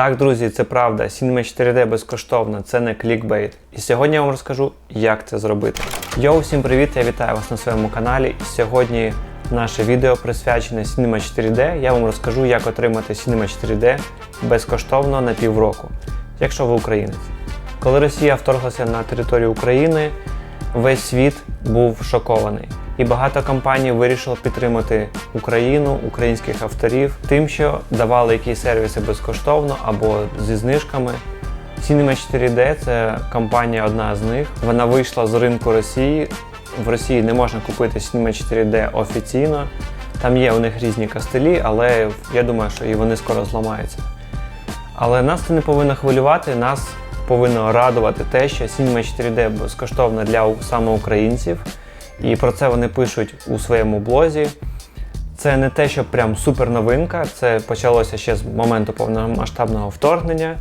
Так, друзі, це правда. Cinema 4D безкоштовно, це не клікбейт. І сьогодні я вам розкажу, як це зробити. Йоу, всім привіт! Я вітаю вас на своєму каналі. І сьогодні наше відео присвячене Cinema 4D. Я вам розкажу, як отримати Cinema 4D безкоштовно на півроку, якщо ви українець. Коли Росія вторглася на територію України, весь світ був шокований. І багато компаній вирішило підтримати Україну, українських авторів тим, що давали якісь сервіси безкоштовно або зі знижками. Cinema 4D це компанія одна з них. Вона вийшла з ринку Росії. В Росії не можна купити Cinema 4D офіційно. Там є у них різні костелі, але я думаю, що і вони скоро зламаються. Але нас це не повинно хвилювати, нас повинно радувати те, що Cinema 4D безкоштовна для саме українців. І про це вони пишуть у своєму блозі. Це не те, що прям супер новинка, це почалося ще з моменту повномасштабного вторгнення.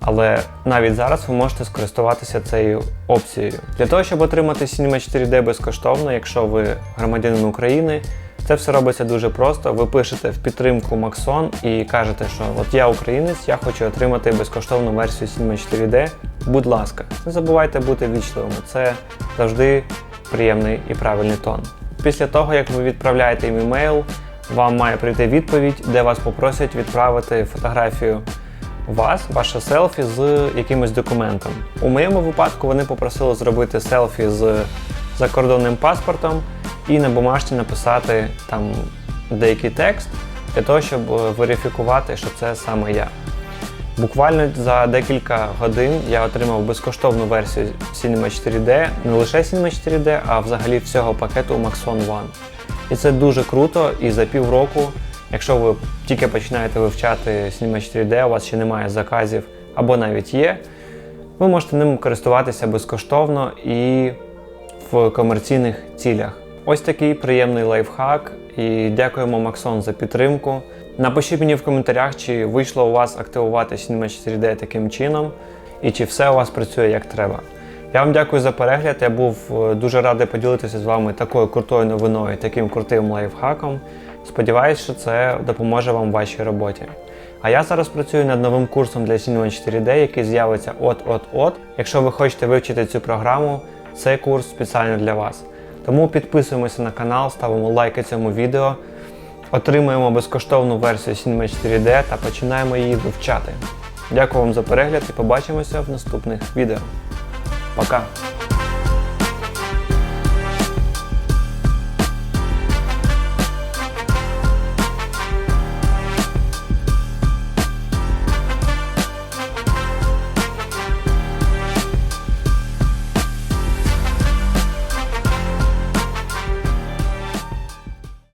Але навіть зараз ви можете скористуватися цією опцією. Для того, щоб отримати Cinema 4D безкоштовно, якщо ви громадянин України, це все робиться дуже просто. Ви пишете в підтримку Maxon і кажете, що от я українець, я хочу отримати безкоштовну версію Cinema 4D. Будь ласка, не забувайте бути вічливими. Це завжди приємний і правильний тон. Після того, як ви відправляєте їм емейл, вам має прийти відповідь, де вас попросять відправити фотографію вас, ваше селфі з якимось документом. У моєму випадку вони попросили зробити селфі з закордонним паспортом і на бумажці написати там деякий текст для того, щоб е, верифікувати, що це саме я. Буквально за декілька годин я отримав безкоштовну версію Cinema 4D, не лише Cinema 4D, а взагалі всього пакету Maxon One. І це дуже круто, і за півроку, якщо ви тільки починаєте вивчати Cinema 4D, у вас ще немає заказів або навіть є, ви можете ним користуватися безкоштовно і в комерційних цілях. Ось такий приємний лайфхак. І дякуємо Maxon за підтримку. Напишіть мені в коментарях, чи вийшло у вас активувати Cinema 4D таким чином, і чи все у вас працює як треба. Я вам дякую за перегляд. Я був е, дуже радий поділитися з вами такою крутою новиною, таким крутим лайфхаком. Сподіваюсь, що це допоможе вам в вашій роботі. А я зараз працюю над новим курсом для Cinema 4D, який з'явиться от-от-от. Якщо ви хочете вивчити цю програму, цей курс спеціально для вас. Тому підписуємося на канал, ставимо лайки цьому відео, отримуємо безкоштовну версію Cinema 4D та починаємо її вивчати. Дякую вам за перегляд і побачимося в наступних відео. Пока!